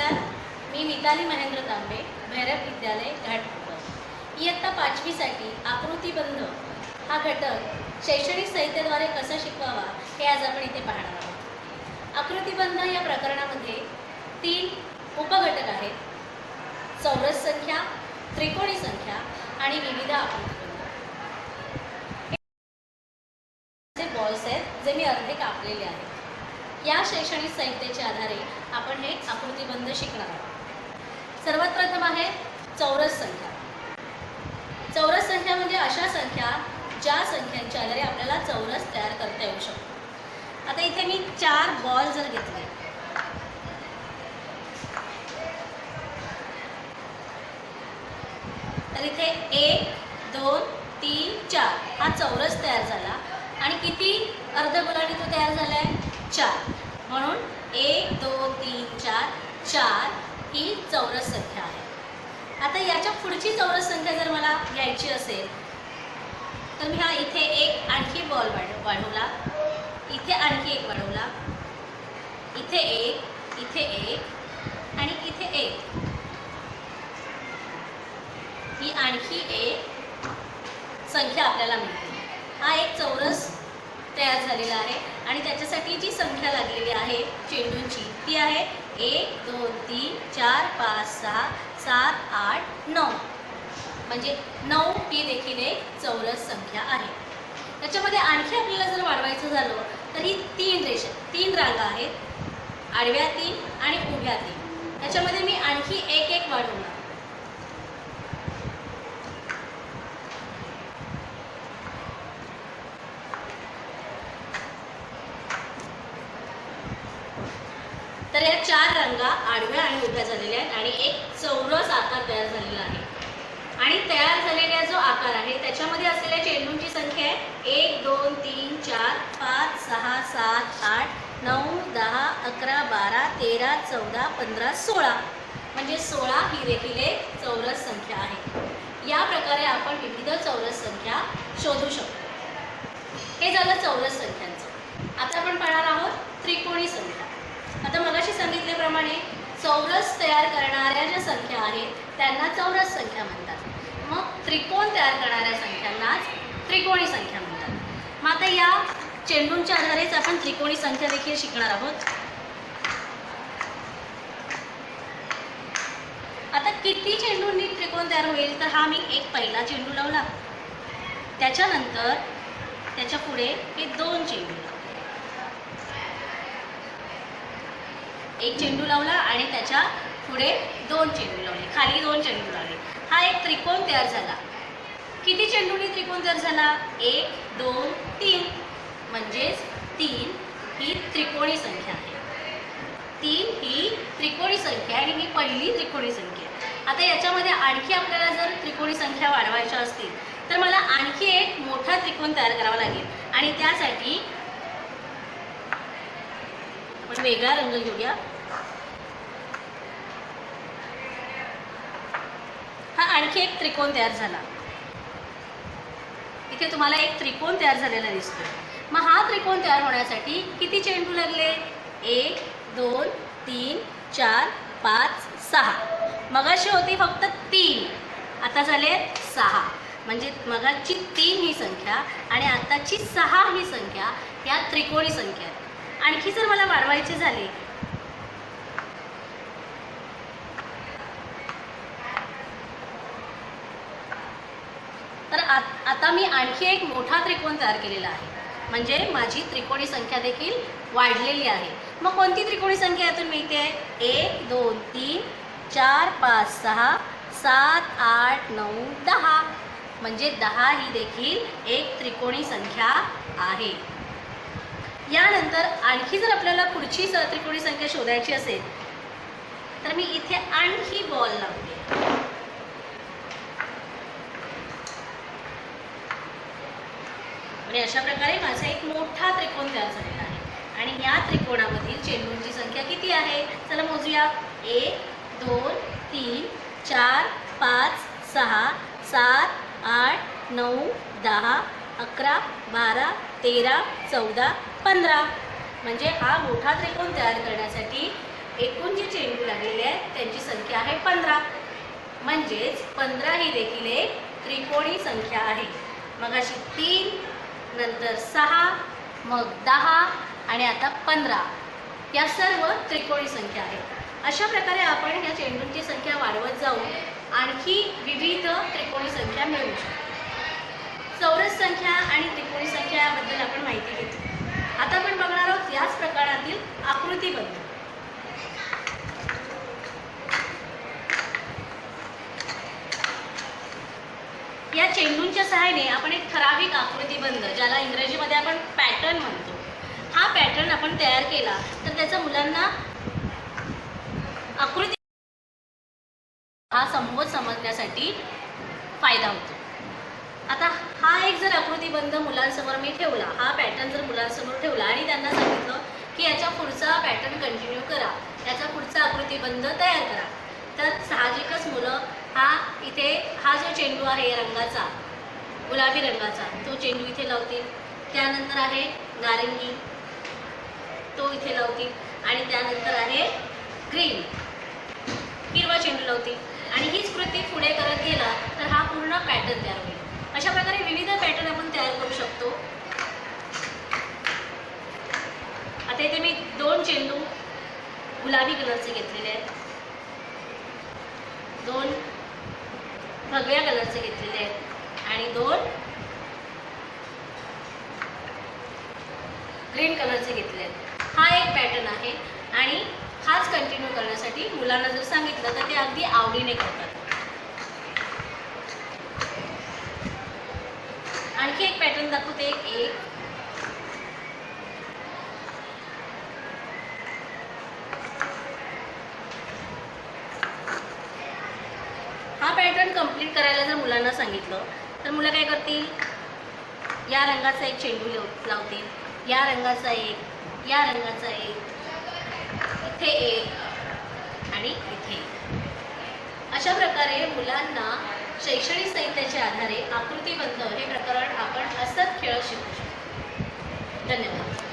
नमस्कार. मी मिताली महेंद्र तांबे भैरव विद्यालय घाटकोपर. इयत्ता पाचवीसाठी आकृतीबंध हा घटक शैक्षणिक साहित्याद्वारे कसा शिकवावा हे आज आपण इथे पाहणार आहोत. आकृतीबंध या प्रकरणामध्ये तीन उपघटक आहेत. चौरस संख्या त्रिकोणी संख्या आणि विविध आकृती जे बॉल्स आहेत जे मी अर्धे कापलेले आहेत या शैक्षणिक संहितेच्या आधारे आपण हे आकृतीबंध शिकणार आहोत. सर्वात प्रथम आहे चौरस संख्या. चौरस संख्या म्हणजे अशा संख्या ज्या संख्यांच्या आधारे आपल्याला चौरस तयार करता येऊ शकतो. आता इथे मी चार बॉल जर घेतले. तर इथे एक दोन तीन चार हा चौरस तयार झाला. आणि किती अर्धगोलाने तो तयार झाला? चार. म्हणून एक दोन तीन चार. चार ही चौरस संख्या आहे. आता याच्या पुढची चौरस संख्या जर मला घ्यायची असेल तर मी हा इथे एक आणखी बॉल वाढ वाढवला. इथे आणखी एक वाढवला. इथे एक इथे एक आणि इथे एक. ही आणखी एक संख्या आपल्याला मिळते. हा एक चौरस तयार झालेला आहे. आणि त्याच्यासाठी जी संख्या लागलेली आहे चेंडूंची ती आहे एक दोन तीन चार पाच सहा सात आठ नऊ. म्हणजे नऊ ही देखील एक चौरस संख्या आहे. त्याच्यामध्ये आणखी आपल्याला जर वाढवायचं झालं तर ही तीन रेषा तीन रांगा आहेत. आडव्या तीन आणि उभ्या तीन. त्याच्यामध्ये मी आणखी एक एक वाढवणार. तर या चार रंगा आडव्या आणि उभ्या झालेल्या आहेत आणि एक चौरस आकार तयार झालेला आहे. आणि तयार झालेला जो आकार आहे त्याच्यामध्ये असलेल्या चेंडूंची संख्या आहे. एक दोन तीन चार पाच सहा सात आठ नऊ दहा अकरा बारा तेरा चौदा पंधरा सोळा. म्हणजे सोळा ही देखील एक चौरस संख्या आहे. या प्रकारे आपण विविध चौरस संख्या शोधू शकतो. हे झालं चौरस संख्यांचं. आता आपण पाहणार आहोत त्रिकोणी संख्या. आता मगाशी सांगितल्याप्रमाणे चौरस तयार करणाऱ्या ज्या संख्या आहेत त्यांना चौरस संख्या म्हणतात. मग त्रिकोण तयार करणाऱ्या संख्यांनाच त्रिकोणी संख्या म्हणतात. मग आता या चेंडूंच्या आधारेच आपण त्रिकोणी संख्या देखील शिकणार आहोत. आता किती चेंडूंनी त्रिकोण तयार होईल तर हा मी एक पहिला चेंडू लावला. त्याच्यानंतर त्याच्या पुढे हे दोन चेंडू एक चेंडू लावला आणि त्याच्या पुढे दोन चेंडू लावले. खाली दोन चेंडू लावले. हा एक त्रिकोण तयार झाला. किती चेंडूने त्रिकोण तयार झाला? एक दोन तीन. म्हणजेच तीन ही त्रिकोणी संख्या आहे. तीन ही त्रिकोणी संख्या आहे आणि ही पहिली त्रिकोणी संख्या आहे. आता याच्यामध्ये आणखी आपल्याला जर त्रिकोणी संख्या वाढवायच्या असतील तर मला आणखी एक मोठा त्रिकोण तयार करावा लागेल. आणि त्यासाठी आपण वेगळा रंग घेऊया. हा आणखी एक त्रिकोण तयार झाला. इथे तुम्हाला एक त्रिकोण तयार झालेला दिसतो मग हा त्रिकोण तयार होण्यासाठी किती चेंडू लागले? एक दोन तीन चार पाच सहा. मगाशी होती फक्त तीन. आता झाले सहा. म्हणजे मगाची तीन ही संख्या आणि आताची सहा ही संख्या या त्रिकोणी संख्या आहेत. आणखी जर मला वाढवायचे झाले. तर आत- आता मी आणखी एक मोठा त्रिकोण तयार केलेला आहे. म्हणजे माझी त्रिकोणी संख्या देखील वाढलेली आहे. मग कोणती त्रिकोणी संख्या यातून मिळते? एक दोन तीन चार पाच सहा सात आठ नऊ दहा. म्हणजे दहा ही देखील एक त्रिकोणी संख्या आहे. यानंतर आणखी जर आपल्याला पुढची त्रिकोणी संख्या शोधायची असेल तर मी इथे आणखी बॉल लावते. आणि अशा प्रकारे माझा एक मोठा त्रिकोण तयार झालेला आहे. आणि या त्रिकोणामधील चेंडूंची संख्या किती आहे? चला मोजूया. एक दोन तीन चार पाच सहा सात आठ नऊ दहा अकरा बारा तेरा चौदा पंधरा. म्हणजे हा मोठा त्रिकोण तयार करण्यासाठी एकूण जे चेंडू लागलेले आहेत पंधरा. म्हणजेच पंधरा ही देखील एक त्रिकोणी संख्या आहे. मग अशी तीन नंतर सहा मग दहा आणि आता पंधरा. या सर्व त्रिकोणी संख्या आहेत. अशा प्रकारे आपण या चेंडूंची संख्या वाढवत जाऊन आणखी विविध त्रिकोणी संख्या मिळवू शकतो. चौरस संख्या आणि त्रिकोणी संख्या याबद्दल आपण माहिती घेतली आता आपण बघणार आहोत याच प्रकारातील आकृतीबद्दल या चेंडूंच्या सहाय्याने आपण एक ठराविक आकृतीबंध ज्याला इंग्रजीमध्ये आपण पॅटर्न म्हणतो. हा पॅटर्न आपण तयार केला तर त्याचा मुलांना आकृती हा संबोध समजण्यासाठी फायदा होतो. आता हा एक जर आकृतीबंध मुलांसमोर मी ठेवला हा पॅटर्न जर मुलांसमोर ठेवला आणि त्यांना सांगितलं की याच्या पुढचा पॅटर्न कंटिन्यू करा याचा पुढचा आकृतीबंध तयार करा तर साहजिकच मुलं हा इथे हा जो चेंडू आहे रंगाचा गुलाबी रंगाचा तो चेंडू इथे लावतील. त्यानंतर आहे नारंगी तो इथे लावतील. आणि त्यानंतर आहे ग्रीन हिरवा चेंडू लावतील. आणि हीच कृती पुढे करत गेला तर हा पूर्ण पॅटर्न तयार होईल. अशा प्रकारे विविध पॅटर्न आपण तयार करू शकतो. आता इथे मी दोन चेंडू गुलाबी कलरचे घेतलेले आहेत. दोन भगव्या कलरचे घेतलेले आहेत. आणि दोन ग्रीन कलरचे घेतले आहेत. हा एक पॅटर्न आहे. आणि हाच कंटिन्यू करण्यासाठी मुलांना जर सांगितलं तर ते अगदी आवडीने करतात. आणखी एक पॅटर्न दाखवते. एक. हा पॅटर्न कंप्लीट करायला जर मुलांना सांगितलं तर मुलं काय करतील? या रंगाचा एक चेंडू लाव- लावतील. या रंगाचा एक या रंगाचा एक. इथे एक. आणि इथे एक. अशा प्रकारे मुलांना शैक्षणिक साहित्याच्या आधारे आकृतीबंध हे प्रकरण आपण असत खेळ शिकू शकतो. धन्यवाद.